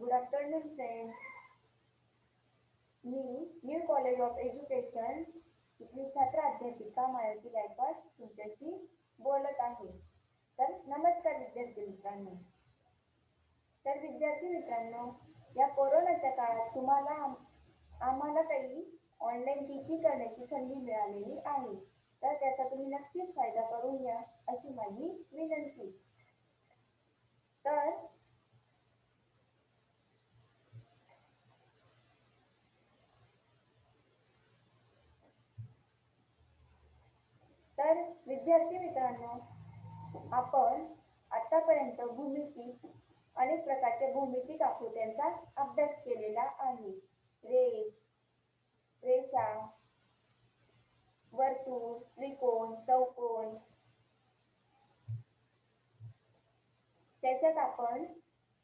Good afternoon friends मी new college of education इथली छात्र अध्यापिका मालती गायकवाड तुमच्याशी बोलत आहे. तर नमस्कार विद्यार्थी मित्रांनो. तर विद्यार्थी मित्रांनो या कोरोनाच्या काळात तुम्हाला आम्हाला काही ऑनलाईन टीचिंग करण्याची संधी मिळालेली आहे. तर त्याचा तुम्ही नक्कीच फायदा करून घ्या अशी माझी विनंती. तर तर विद्यार्थी मित्रांनो आपण आतापर्यंत भूमिती अनेक प्रकारच्या भूमितिक आकृत्यांचा अभ्यास केलेला आहे. रेष रेषा वर्तुळ त्रिकोण चौकोन त्याच्यात आपण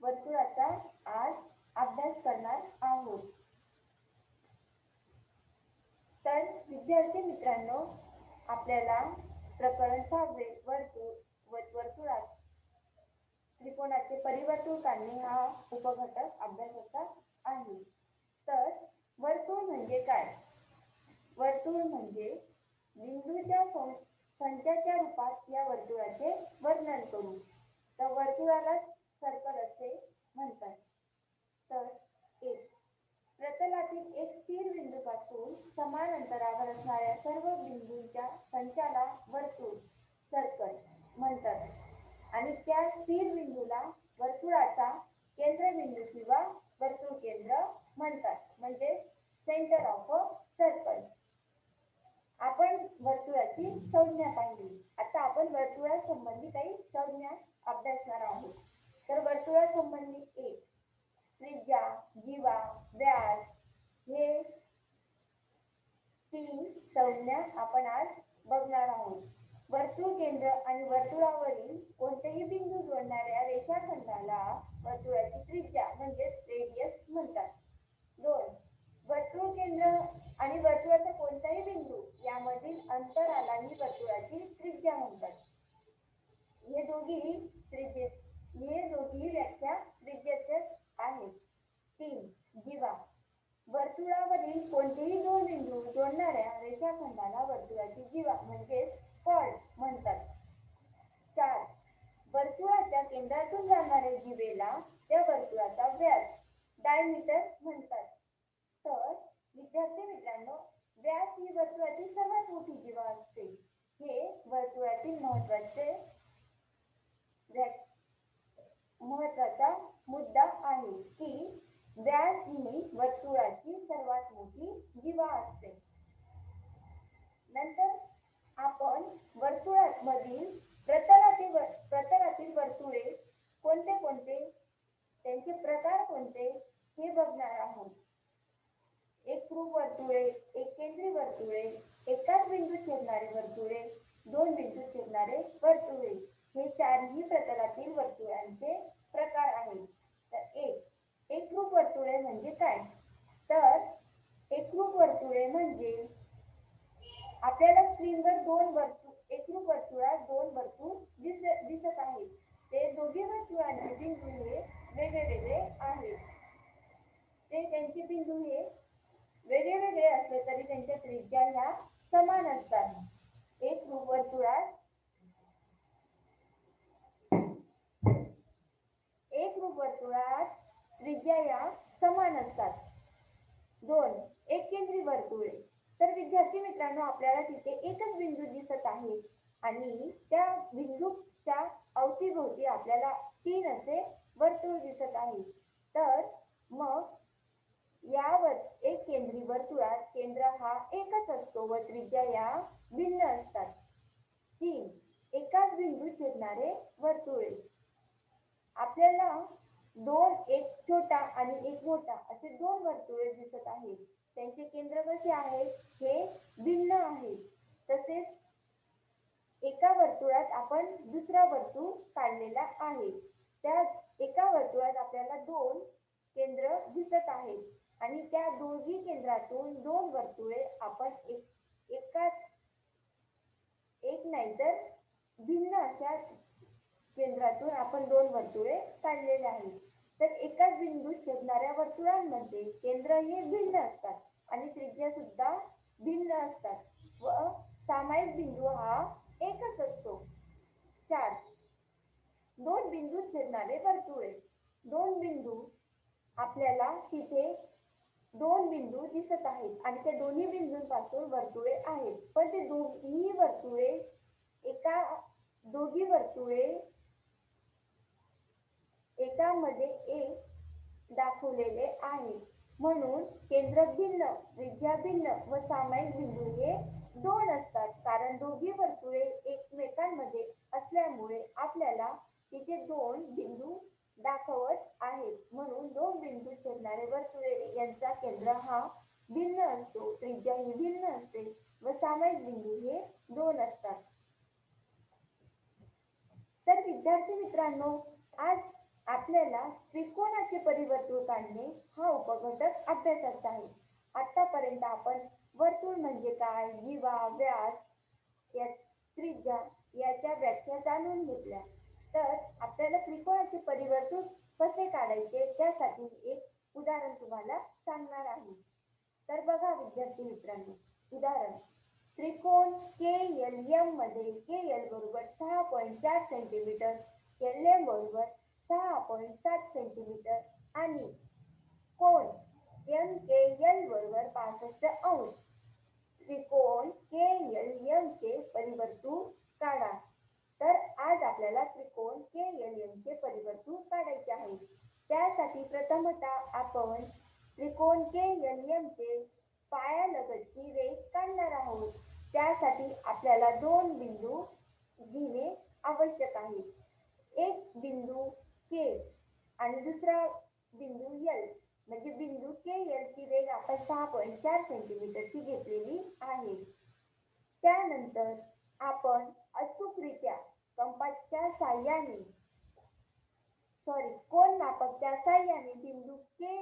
वर्तुळाचा आज अभ्यास करणार आहोत. तर विद्यार्थी मित्रांनो आपल्याला प्रकरण सहावे वर्तुळ व- वर्तुळात त्रिकोणाचे परिवर्तुळ काढणे हा उपघटक अभ्यासाचा आहे. तर वर्तुळ म्हणजे काय? वर्तुळ म्हणजे बिंदूच्या सं- संचाच्या रूपात या वर्तुळाचे वर्णन करू. तर वर्तुळाला सर्कल असे म्हणतात. तर एक प्रतलातील एक स्थिर बिंदूपासून समान अंतरावर असणाऱ्या सर्व बिंदूंच्या संचाला वर्तुळ सर्कल म्हणतात. आणि त्या स्थिर बिंदूला वर्तुळाचा केंद्रबिंदू किंवा वर्तुळ केंद्र म्हणतात. म्हणजे सेंटर ऑफ अ सर्कल आपण वर्तुळाची संज्ञा पाहिली. आता आपण वर्तुळासंबंधी काही संज्ञा अभ्यासणार आहोत. तर वर्तुळासंबंधी एक त्रिज्या जीवा व्यास. हे तीन संज्ञा आपण आज बघणार आहोत. वर्तुळ केंद्र आणि वर्तुळावरील कोणतेही बिंदू जोडणाऱ्या रेषाखंडाला वर्तुळाची त्रिज्या म्हणजेच रेडियस म्हणतात. दोन वर्तुळ केंद्र आणि वर्तुळाचा कोणताही बिंदू यामधील अंतराला ही वर्तुळाची त्रिज्या म्हणतात. हे दोघीही त्रिज्ये हे दोघीही व्याख्या त्रिज्येच्या आहेत. तीन जीवा. वर्तुळावरील कोणतेही दोन बिंदू जोडणाऱ्या रेषाखंडाला वर्तुळाची जीवा म्हणजेच कॉर्ड म्हणतात. चार. वर्तुळाच्या केंद्रातून जाणाऱ्या जीवेला त्या वर्तुळाचा व्यास डायमीटर म्हणतात तर विद्यार्थी मित्रांनो व्यास ही वर्तुळाची सर्वात मोठी जीवा असते हे वर्तुळातील महत्त्वाचे व्या- महत्त्वाचा मुद्दा आहे की व्यास ही वर्तुळाची सर्वात मोठी जीवा असते नंतर आपण मधील प्रतलातील प्रतलातील वर्तुळे कोणते कोणते? त्यांचे प्रकार कोणते? हे बघणार आहोत. एक क्रूप वर्तुळे एक केंद्रीय वर्तुळे एकाच बिंदू छेदणारे वर्तुळे दोन बिंदू छेदणारे वर्तुळे. हे चारही प्रतलातील वर्तुळांचे प्रकार आहेत. तर एक एकरूप वर्तुळे म्हणजे काय? तर एकरूप वर्तुळे म्हणजे आपल्याला स्क्रीनवर दोन वर्तुळ वर्तुळात दोन वर्तुळ दिसत आहेत. ते दोघे वर्तुळांचे बिंदू हे वेगळे वेगळे आहेत. ते त्यांचे बिंदू हे वेगळे वेगळे असले तरी त्यांच्या त्रिज्या ह्या समान असतात. एक वर्तुळात एक रूप वर्तुळात त्रिज्या या समान असतात. दोन एक केंद्री वर्तुळे. तर विद्यार्थी मित्रांनो आपल्याला तिथे एकच बिंदू दिसत आहे. आणि त्या बिंदूच्या अवतीभोवती आपल्याला तीन असे वर्तुळ दिसत आहे तर मग यावर एक केंद्री वर्तुळात केंद्र हा एकच असतो. व त्रिज्या या भिन्न असतात. तीन. एकाच बिंदू छेदणारे वर्तुळे. आपल्याला दोन एक छोटा आणि एक मोठा असे दोन वर्तुळे दिसत आहेत. त्यांचे केंद्र कसे आहेत? हे भिन्न आहे तसेच एका वर्तुळात आपण दुसरा वर्तुळ काढलेला आहे. त्या एका वर्तुळात आपल्याला दोन केंद्र दिसत आहेत आणि त्या दोन्ही केंद्रातून दोन वर्तुळे आपण एक एकाच एक नाही तर भिन्न अशा केंद्रातून आपण दोन वर्तुळे काढलेले आहेत. तर एकाच बिंदूत छेदणाऱ्या वर्तुळांमध्ये केंद्र हे भिन्न असतात आणि त्रिज्या सुद्धा भिन्न असतात. व सामायिक बिंदू हा एकच असतो. चार. दोन बिंदू छेदणारे वर्तुळे. दोन बिंदू आपल्याला तिथे दोन बिंदू दिसत आहेत आणि त्या दोन्ही बिंदूंपासून वर्तुळे आहेत. पण ते दोन्ही वर्तुळे एका दोघी वर्तुळे एकामध्ये एक दाखवलेले आहे. म्हणून केंद्र भिन्न त्रिज्या भिन्न व सामायिक बिंदू हे दोन असतात. कारण दोघी वर्तुळे एकमेकांमध्ये असल्यामुळे आपल्याला तिथे दोन बिंदू दाखवत आहेत. म्हणून दोन बिंदू छेदणारे वर्तुळे यांचा केंद्र हा भिन्न असतो. त्रिज्या ही भिन्न असते व सामायिक बिंदू हे दोन असतात. तर विद्यार्थी मित्रांनो आज आपल्याला त्रिकोणाचे परिवर्तुळ काढणे हा उपघटक अभ्यासाचा आहे. आतापर्यंत आपण वर्तुळ म्हणजे काय? जीवा व्यास या त्रिज्या याच्या व्याख्या जाणून घेतल्या. तर आपल्याला त्रिकोणाचे परिवर्तन कसे काढायचे त्यासाठी मी एक उदाहरण तुम्हाला सांगणार आहे. तर बघा विद्यार्थी मित्रांनो उदाहरण. त्रिकोण के एल एममध्ये के एल बरोबर सहा पॉईंट चार सेंटीमीटर एल एम बरोबर सहा पॉईंट सात सेंटीमीटर आणि कोण एम के एल बरोबर पासष्ट अंश. त्रिकोण के एल एम चे परिवर्तू काढा. तर आज आपल्याला त्रिकोण के एल एम चे परिवर्तू काढायचे आहे. त्यासाठी प्रथमतः आपण त्रिकोण के एल एम चे पायालगतची रेष काढणार आहोत. त्यासाठी आपल्याला दोन बिंदू घेणे आवश्यक आहे. एक बिंदू के आणि दुसरा बिंदू एल म्हणजे बिंदू के एल ची वेग आपण सहा पॉईंट चार सेंटीमीटरची घेतलेली आहे. त्यानंतर आपण अचूकरित्या कंपासच्या साह्याने सॉरी कोण मापकच्या साह्याने बिंदू के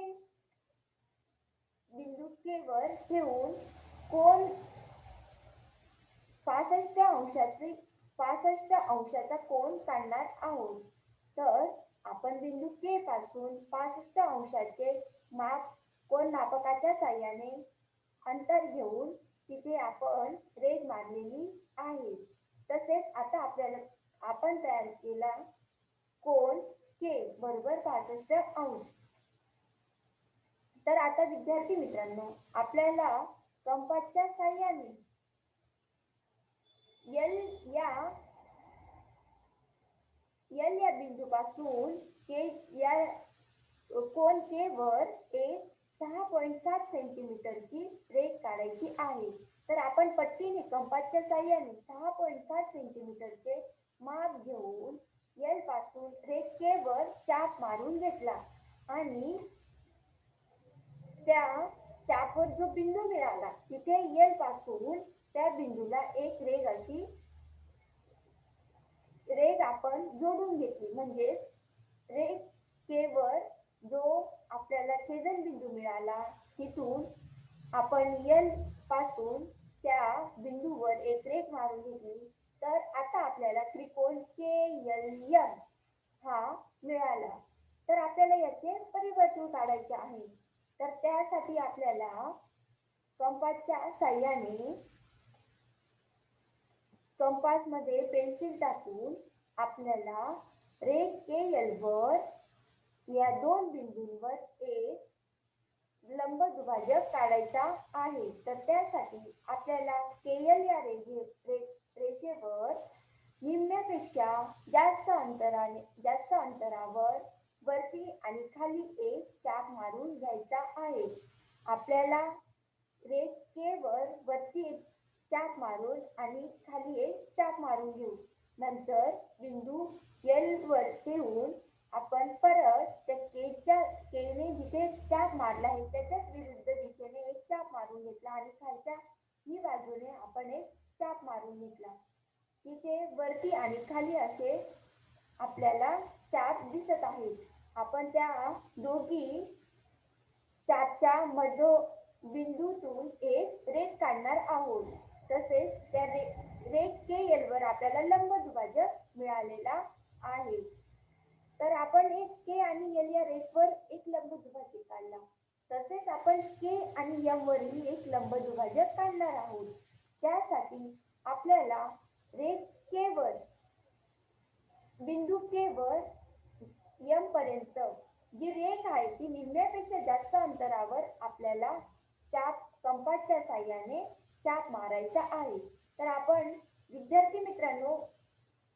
बिंदू के वर ठेवून कोण पासष्ट अंशाचे पासष्ट अंशाचा कोण काढणार आहोत. तर आपण बिंदू के पासून पासष्ट अंशाचे मात कोण मापकाच्या साह्याने अंतर घेऊन तिथे आपण रेघ मारलेली आहे. तसेच आता आपल्याला आपण तयार केला कोण के बरोबर पासष्ट अंश. तर आता विद्यार्थी मित्रांनो आपल्याला कंपासच्या साह्याने एल या एल या बिंदूपासून के या कोण के वर एक सहा पॉईंट सात सेंटीमीटरची रेख काढायची आहे. तर आपण पट्टीने कंपासच्या साह्याने सहा पॉईंट सात सेंटीमीटरचे माप घेऊन एलपासून रेख के वर चाप मारून घेतला आणि त्या चापवर जो बिंदू मिळाला तिथे एलपासून त्या बिंदूला एक रेग अशी रेग आपण जोडून घेतली. म्हणजेच रेग केवर जो आपल्याला छेदन बिंदू मिळाला तिथून आपण यलपासून त्या बिंदूवर एक रेख मारून घेतली. तर आता आपल्याला त्रिकोण के यल यम हा मिळाला. तर आपल्याला याचे परिवर्तन काढायचे आहे. तर त्यासाठी आपल्याला कंपासच्या साह्याने कंपासमध्ये पेन्सिल टाकून आपल्याला रेख के यल वर या दोन बिंदूंवर एक लंब दुभाजक काढायचा आहे. तर त्यासाठी आपल्याला केएल या रेघे रे, रेषेवर निम्म्यापेक्षा जास्त अंतराने जास्त अंतरावर वरती आणि खाली एक चाप मारून घ्यायचा आहे. आपल्याला रेख के वर वरती एक चाप मारून आणि खाली एक चाप मारून घेऊ. नंतर बिंदू एल वर ठेवून आपण परत त्या केच्या केने जिथे चाप मारला आहे त्याच्याच विरुद्ध दिशेने एक चाप मारून घेतला आणि खालच्या ही बाजूने आपण एक चाप मारून घेतला. तिथे वरती आणि खाली असे आपल्याला चाप दिसत आहेत आपण त्या दोघी चापच्या मधो बिंदूतून एक रेख काढणार आहोत. तसेच त्या रे रेख के एल वर आपल्याला लंबदुभाजक मिळालेला आहे. तर आपण एक के आणि एल या रेषवर एक लंब दुभाजक काढला. तसेच आपण के आणि एम वरही एक लंब दुभाजक काढणार आहोत. त्यासाठी आपल्याला रेख के वर बिंदू के वर एम पर्यंत जी रेख आहे ती निम्म्यापेक्षा जास्त अंतरावर आपल्याला चाप कंपासच्या साह्याने चाप मारायचा आहे. तर आपण विद्यार्थी मित्रांनो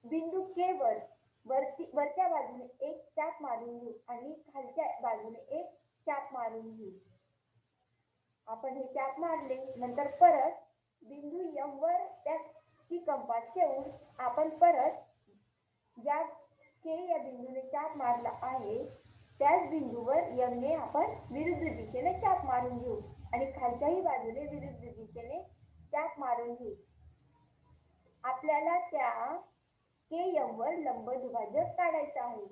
बिंदू के वर वरती वरच्या बाजूने एक चाप मारून घेऊ आणि खालच्या बाजूने एक चाप मारून घेऊ. आपण हे चाप मारले नंतर परत बिंदू यम वर त्या ती कंपास ठेवून आपण परत ज्या के या बिंदूने चाप मारला आहे त्याच बिंदूवर यमने आपण विरुद्ध दिशेने चाप मारून घेऊ आणि खालच्याही बाजूने विरुद्ध दिशेने चाप मारून घेऊ. आपल्याला त्या के यमवर लंब दुभाजक काढायचा आहे?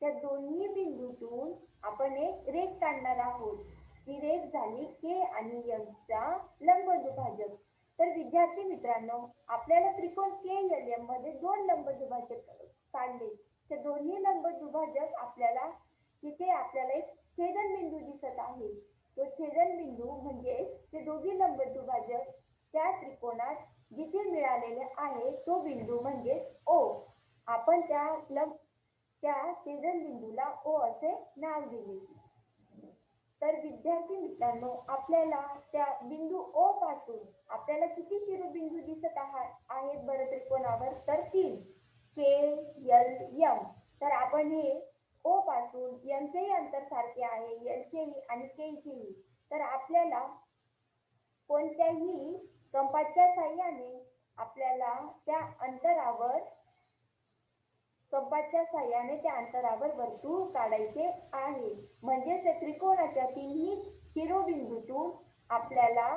त्या दोन्ही बिंदूतून आपण एक रेख काढणार आहोत. ती रेख झाली के आणि यमचा लंब दुभाजक. तर विद्यार्थी मित्रांनो आपल्याला त्रिकोण के एल एममध्ये दोन लंब दुभाजक काढले. त्या दोन्ही लंब दुभाजक आपल्याला तिथे आपल्याला एक छेदन बिंदू दिसत आहे. तो छेदन बिंदू म्हणजे ते दोघी लंब दुभाजक त्या त्रिकोणात जिथे मिळालेले आहे तो बिंदू म्हणजेच ओ. आपण त्या लग त्या छेदन बिंदूला ओ असे नाव दिले. तर विद्यार्थी मित्रांनो आपल्याला त्या बिंदू ओ पासून आपल्याला किती शिरोबिंदू दिसत आहेत बरं त्रिकोणावर? तर तीन. के एल एम तर आपण हे ओ पासून यमचेही अंतर सारखे आहे. एलचेही आणि केचेही तर आपल्याला कोणत्याही कंपासच्या साह्याने आपल्याला त्या अंतरावर कंपासच्या साह्याने त्या अंतरावर वर्तुळ काढायचे आहे. म्हणजेच त्या त्रिकोणाच्या तिन्ही शिरोबिंदूतून आपल्याला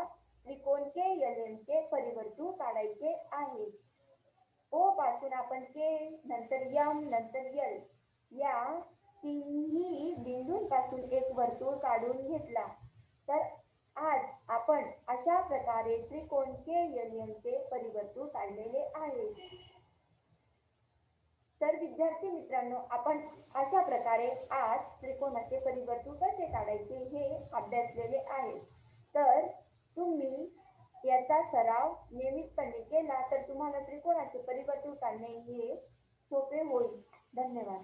त्रिकोण के एल एम चे परिवर्तुळ काढायचे आहे. ओ पासून आपण के नंतर यम नंतर यल या तिन्ही बिंदूंपासून एक वर्तुळ काढून घेतला. तर आज आपण अशा प्रकारे त्रिकोण के परिवर्तन काढलेले आहे. तर विद्यार्थी मित्रांनो आपण अशा प्रकारे आज त्रिकोणाचे परिवर्तन कसे काढायचे हे अभ्यासलेले आहे. तर तुम्ही याचा सराव नियमितपणे केला तर तुम्हाला त्रिकोणाचे परिवर्तन काढणे हे सोपे होईल. धन्यवाद.